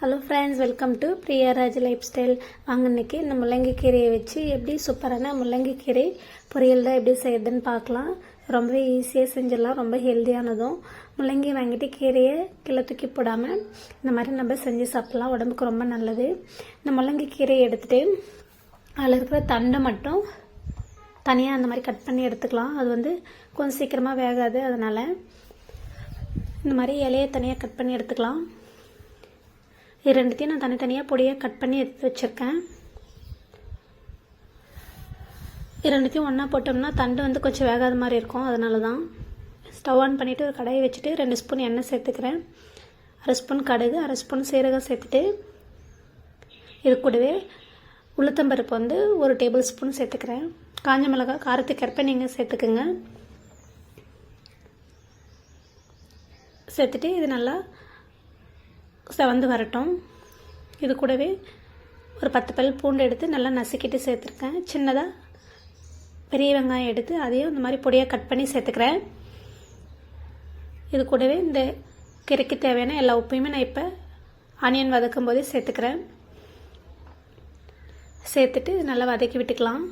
Hello friends welcome to Priyaraj lifestyle வாங்க இன்றைக்கி இந்த முள்ளங்கி கீரையை வச்சு எப்படி சூப்பரான முள்ளங்கி கீரை பொரியல் தான் எப்படி செய்யறதுன்னு பார்க்கலாம். ரொம்பவே ஈஸியாக செஞ்சிடலாம் ரொம்ப ஹெல்த்தியானதும் முள்ளங்கி வாங்கிட்டு கீரையை கீழே தூக்கி போடாமல் இந்த மாதிரி நம்ம செஞ்சு சாப்பிட்லாம் உடம்புக்கு ரொம்ப நல்லது. இந்த முள்ளங்கி கீரையை எடுத்துகிட்டு அதில் இருக்கிற தண்டை மட்டும் தனியாக அந்த மாதிரி கட் பண்ணி எடுத்துக்கலாம். அது வந்து கொஞ்சம் சீக்கிரமாக வேகாது அதனால் இந்த மாதிரி இலையை தனியாக கட் பண்ணி எடுத்துக்கலாம். இது ரெண்டுத்தையும் நான் தனித்தனியாக பொடியாக கட் பண்ணி எடுத்து வச்சுருக்கேன். இது ரெண்டுத்தையும் ஒன்றா போட்டோம்னா தண்டு வந்து கொஞ்சம் வேகாத மாதிரி இருக்கும். அதனால தான் ஸ்டவ் ஆன் பண்ணிவிட்டு ஒரு கடையை வச்சுட்டு ரெண்டு ஸ்பூன் எண்ணெய் சேர்த்துக்கிறேன். அரை ஸ்பூன் கடுகு அரை ஸ்பூன் சீரகம் சேர்த்துட்டு இது கூடவே உளுத்தம்பருப்பு வந்து ஒரு டேபிள் ஸ்பூன் சேர்த்துக்கிறேன். காஞ்ச மிளகாய் காரத்துக்கேற்ப நீங்கள் சேர்த்துக்குங்க. சேர்த்துட்டு இது நல்லா செவந்து வரட்டும். இது கூடவே ஒரு பத்து பல் பூண்டு எடுத்து நல்லா நசுக்கிட்டு சேர்த்துருக்கேன். சின்னதாக பெரிய வெங்காயம் எடுத்து அதையும் இந்த மாதிரி பொடியாக கட் பண்ணி சேர்த்துக்கிறேன். இது கூடவே இந்த கீரைக்கு தேவையான எல்லா உப்பையுமே நான் இப்போ ஆனியன் வதக்கும் போதே சேர்த்துக்கிறேன். சேர்த்துட்டு நல்லா வதக்கி விட்டுக்கலாம்.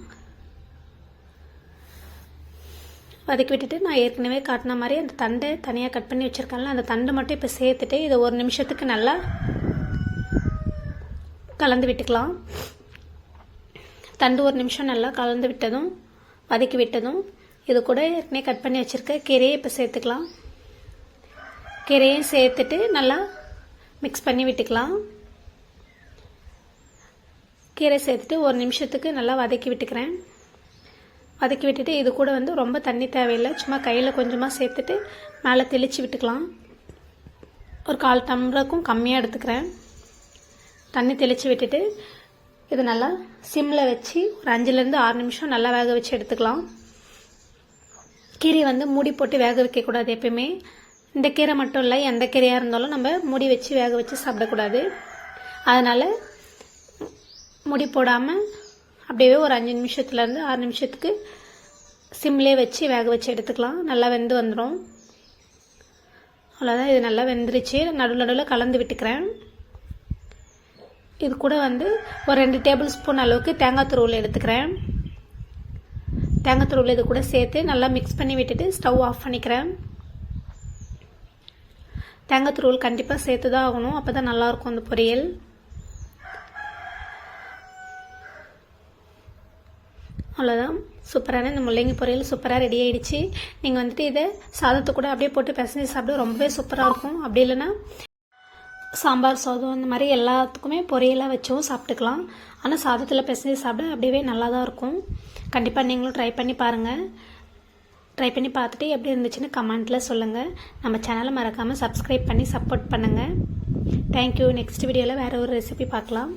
வதக்கி விட்டுட்டு நான் ஏற்கனவே காட்டின மாதிரி அந்த தண்டை தனியாக கட் பண்ணி வச்சுருக்கேன்ல அந்த தண்டை மட்டும் இப்போ சேர்த்துட்டு இதை ஒரு நிமிஷத்துக்கு நல்லா கலந்து விட்டுக்கலாம். தண்டு ஒரு நிமிஷம் நல்லா கலந்து விட்டதும் வதக்கி விட்டதும் இது கூட ஏற்கனவே கட் பண்ணி வச்சுருக்க கீரையை இப்போ சேர்த்துக்கலாம். கீரையும் சேர்த்துட்டு நல்லா மிக்ஸ் பண்ணி விட்டுக்கலாம். கீரை சேர்த்துட்டு ஒரு நிமிஷத்துக்கு நல்லா வதக்கி விட்டுக்கிறேன். வதக்கி விட்டுட்டு இது கூட வந்து ரொம்ப தண்ணி தேவையில்லை. சும்மா கையில் கொஞ்சமாக சேர்த்துட்டு மேலே தெளித்து விட்டுக்கலாம். ஒரு கால் டம்ளருக்கும் கம்மியாக எடுத்துக்கிறேன். தண்ணி தெளித்து விட்டுட்டு இது நல்லா சிம்மில் வச்சு ஒரு அஞ்சுலேருந்து ஆறு நிமிஷம் நல்லா வேக வச்சு எடுத்துக்கலாம். கீரை வந்து மூடி போட்டு வேக வைக்கக்கூடாது எப்பயுமே. இந்த கீரை மட்டும் இல்லை எந்த கீரையாக இருந்தாலும் நம்ம மூடி வச்சு வேக வச்சு சாப்பிடக்கூடாது. அதனால் முடி போடாமல் அப்படியே ஒரு அஞ்சு நிமிஷத்துலேருந்து ஆறு நிமிஷத்துக்கு சிம்லே வச்சு வேக வச்சு எடுத்துக்கலாம். நல்லா வெந்து வந்துடும் அவ்வளோதான் இது நல்லா வெந்துருச்சு. நடுவில் நடுவில் கலந்து விட்டுக்கிறேன். இது கூட வந்து ஒரு ரெண்டு டேபிள் ஸ்பூன் அளவுக்கு தேங்காய் துருவில் எடுத்துக்கிறேன். தேங்காய் துருவில் இது கூட சேர்த்து நல்லா மிக்ஸ் பண்ணி விட்டுட்டு ஸ்டவ் ஆஃப் பண்ணிக்கிறேன். தேங்காய் துருவல் கண்டிப்பாக சேர்த்து தான் ஆகணும். அப்போ தான் நல்லாயிருக்கும் அந்த பொரியல். அவ்வளோதான் சூப்பரான இந்த முள்ளங்கி பொரியல் சூப்பராக ரெடி ஆகிடுச்சு நீங்கள் வந்துட்டு இதை சாதத்தை கூட அப்படியே போட்டு பிசைஞ்சு சாப்பிட ரொம்பவே சூப்பராக இருக்கும். அப்படி இல்லைன்னா சாம்பார் சாதம் இந்த மாதிரி எல்லாத்துக்குமே பொரியலாக வச்சும் சாப்பிட்டுக்கலாம். ஆனால் சாதத்தில் பிசைஞ்சு சாப்பிட அப்படியே நல்லா தான் இருக்கும். கண்டிப்பாக நீங்களும் ட்ரை பண்ணி பாருங்கள் ட்ரை பண்ணி பார்த்துட்டு எப்படி இருந்துச்சுன்னு கமெண்ட்டில் சொல்லுங்கள் நம்ம சேனலை மறக்காமல் சப்ஸ்கிரைப் பண்ணி சப்போர்ட் பண்ணுங்கள் தேங்க்யூ நெக்ஸ்ட் வீடியோவில் வேறு ஒரு ரெசிபி பார்க்கலாம்.